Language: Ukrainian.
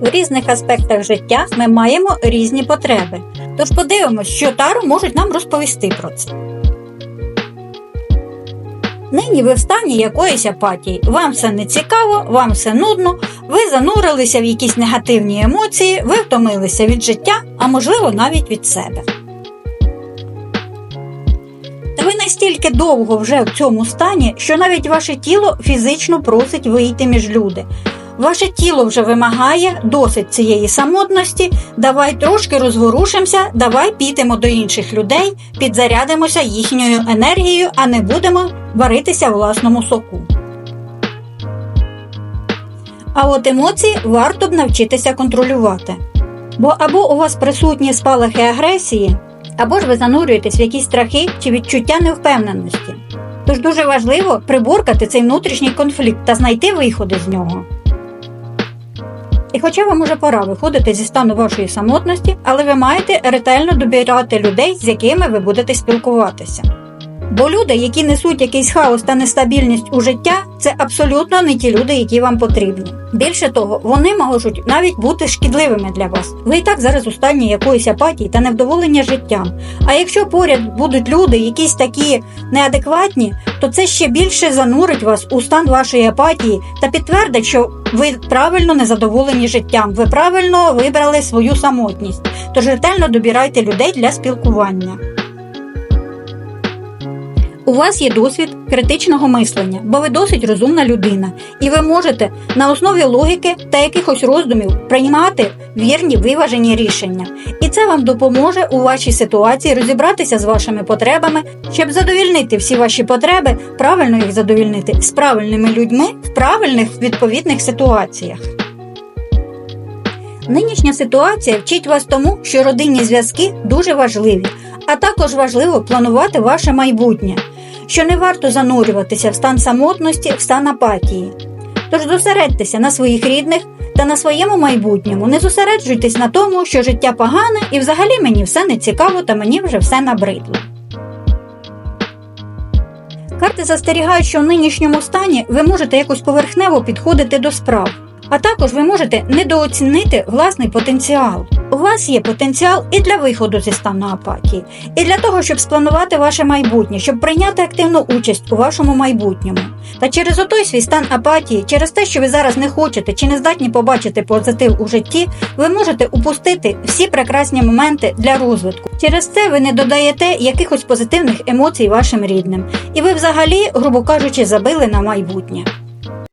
В різних аспектах життя ми маємо різні потреби. Тож подивимось, що Таро можуть нам розповісти про це. Нині ви в стані якоїсь апатії. Вам все не цікаво, вам все нудно, ви занурилися в якісь негативні емоції, ви втомилися від життя, а можливо навіть від себе. Та ви настільки довго вже в цьому стані, що навіть ваше тіло фізично просить вийти між люди. Ваше тіло вже вимагає досить цієї самотності. Давай трошки розворушимося, давай підемо до інших людей, підзарядимося їхньою енергією, а не будемо варитися власному соку. А от емоції варто б навчитися контролювати. Бо або у вас присутні спалахи агресії, або ж ви занурюєтесь в якісь страхи чи відчуття невпевненості. Тож дуже важливо приборкати цей внутрішній конфлікт та знайти виходи з нього. І хоча вам уже пора виходити зі стану вашої самотності, але ви маєте ретельно добирати людей, з якими ви будете спілкуватися. Бо люди, які несуть якийсь хаос та нестабільність у життя, це абсолютно не ті люди, які вам потрібні. Більше того, вони можуть навіть бути шкідливими для вас. Ви і так зараз у стані якоїсь апатії та невдоволення життям. А якщо поряд будуть люди, якісь такі неадекватні, то це ще більше занурить вас у стан вашої апатії та підтвердить, що ви правильно незадоволені життям, ви правильно вибрали свою самотність. Тож ретельно добирайте людей для спілкування. У вас є досвід критичного мислення, бо ви досить розумна людина, і ви можете на основі логіки та якихось роздумів приймати вірні виважені рішення. І це вам допоможе у вашій ситуації розібратися з вашими потребами, щоб задовільнити всі ваші потреби, правильно їх задовільнити з правильними людьми в правильних відповідних ситуаціях. Нинішня ситуація вчить вас тому, що родинні зв'язки дуже важливі, а також важливо планувати ваше майбутнє, що не варто занурюватися в стан самотності, в стан апатії. Тож зосередьтеся на своїх рідних та на своєму майбутньому. Не зосереджуйтесь на тому, що життя погане і взагалі мені все не цікаво та мені вже все набридло. Карти застерігають, що в нинішньому стані ви можете якось поверхнево підходити до справ, а також ви можете недооцінити власний потенціал. У вас є потенціал і для виходу зі стану апатії, і для того, щоб спланувати ваше майбутнє, щоб прийняти активну участь у вашому майбутньому. Та через отой свій стан апатії, через те, що ви зараз не хочете чи не здатні побачити позитив у житті, ви можете упустити всі прекрасні моменти для розвитку. Через це ви не додаєте якихось позитивних емоцій вашим рідним, і ви взагалі, грубо кажучи, забили на майбутнє.